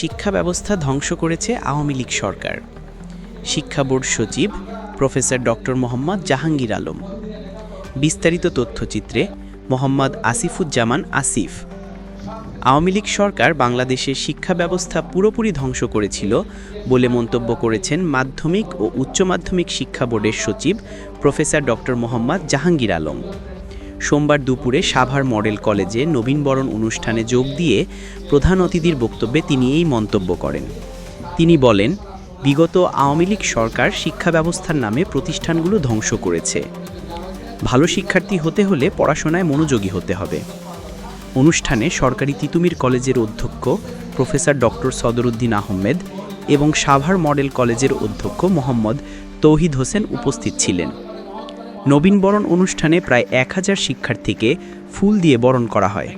শিক্ষা ব্যবস্থা ধ্বংস করেছে আওয়ামী লীগ সরকার। শিক্ষা বোর্ড সচিব প্রফেসর ডক্টর মোহাম্মদ জাহাঙ্গীর আলম। বিস্তারিত তথ্যচিত্রে মোহাম্মদ আসিফুজ্জামান আসিফ। আওয়ামী লীগ সরকার বাংলাদেশের শিক্ষা ব্যবস্থা পুরোপুরি ধ্বংস করেছিল বলে মন্তব্য করেছেন মাধ্যমিক ও উচ্চ মাধ্যমিক শিক্ষা বোর্ডের সচিব প্রফেসর ডক্টর মোহাম্মদ জাহাঙ্গীর আলম। সোমবার দুপুরে সাভার মডেল কলেজে নবীনবরণ অনুষ্ঠানে যোগ দিয়ে প্রধান অতিথির বক্তব্যে তিনি এই মন্তব্য করেন। তিনি বলেন, বিগত আওয়ামী লীগ সরকার শিক্ষা ব্যবস্থার নামে প্রতিষ্ঠানগুলো ধ্বংস করেছে। ভালো শিক্ষার্থী হতে হলে পড়াশোনায় মনোযোগী হতে হবে। অনুষ্ঠানে সরকারি তিতুমির কলেজের অধ্যক্ষ প্রফেসর ডক্টর সদরুদ্দিন আহমেদ এবং সাভার মডেল কলেজের অধ্যক্ষ মোহাম্মদ তৌহিদ হোসেন উপস্থিত ছিলেন। নবীনবরণ অনুষ্ঠানে প্রায় এক হাজার শিক্ষার্থীকে ফুল দিয়ে বরণ করা হয়।